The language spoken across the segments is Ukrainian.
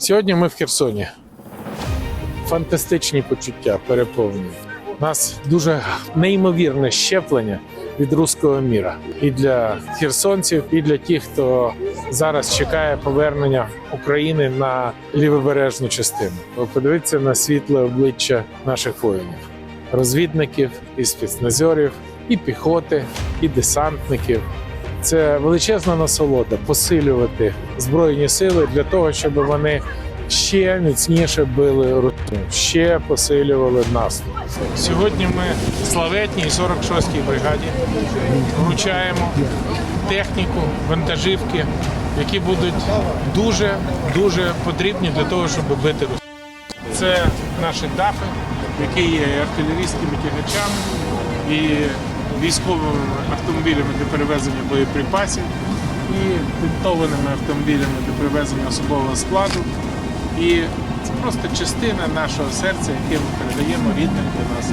Сьогодні ми в Херсоні. Фантастичні почуття переповнюють. У нас дуже неймовірне щеплення від руського міра і для херсонців, і для тих, хто зараз чекає повернення України на лівобережну частину. Подивіться на світле обличчя наших воїнів, розвідників і спецназорів, і піхоти, і десантників. Це величезна насолода посилювати збройні сили для того, щоб вони ще міцніше били Росію, ще посилювали наступ. Сьогодні ми славетній 46-й бригаді вручаємо техніку, вантажівки, які будуть дуже дуже потрібні для того, щоб бити Росію. Це наші дафи, які є артилерійськими тягачами і військовими автомобілями для перевезення боєприпасів, і тентованими автомобілями для перевезення особового складу. І це просто частина нашого серця, яке ми передаємо рідним для нас.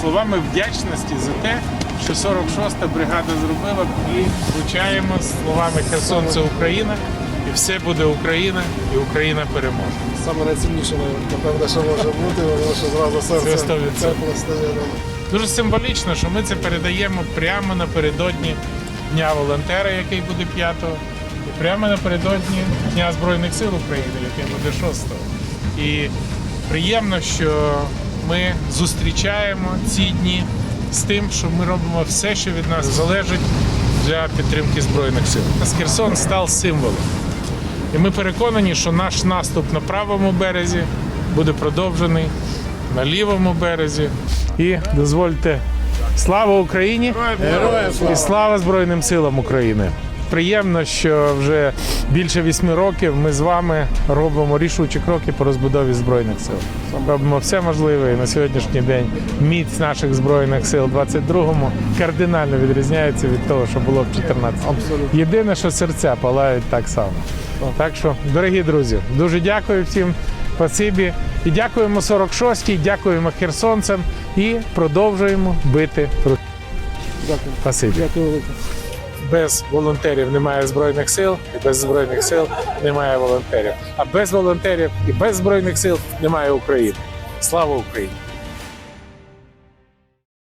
Словами вдячності за те, що 46-та бригада зробила, і вручаємо словами Херсонце Україна, і все буде Україна, і Україна переможе. Саме найцінніше, напевно, що може бути, воно що зразу серце тепло стає. Дуже символічно, що ми це передаємо прямо напередодні Дня волонтера, який буде 5-го, і прямо напередодні Дня Збройних сил України, який буде 6-го. І приємно, що ми зустрічаємо ці дні з тим, що ми робимо все, що від нас залежить для підтримки Збройних сил. Херсон став символом. І ми переконані, що наш наступ на правому березі буде продовжений на лівому березі. І дозвольте слава Україні! І слава Збройним силам України! Приємно, що вже більше вісьми років ми з вами робимо рішучі кроки по розбудові збройних сил. Робимо все можливе і на сьогоднішній день міць наших збройних сил в 22-му кардинально відрізняється від того, що було в 14-му. Єдине, що серця палають так само. Так що, дорогі друзі, дуже дякую всім. Спасибі. І дякуємо 46-й, дякуємо херсонцям і продовжуємо бити. Росію. Дякую. Спасибі. Дякую велике. Без волонтерів немає збройних сил, і без збройних сил немає волонтерів. А без волонтерів і без збройних сил немає України. Слава Україні!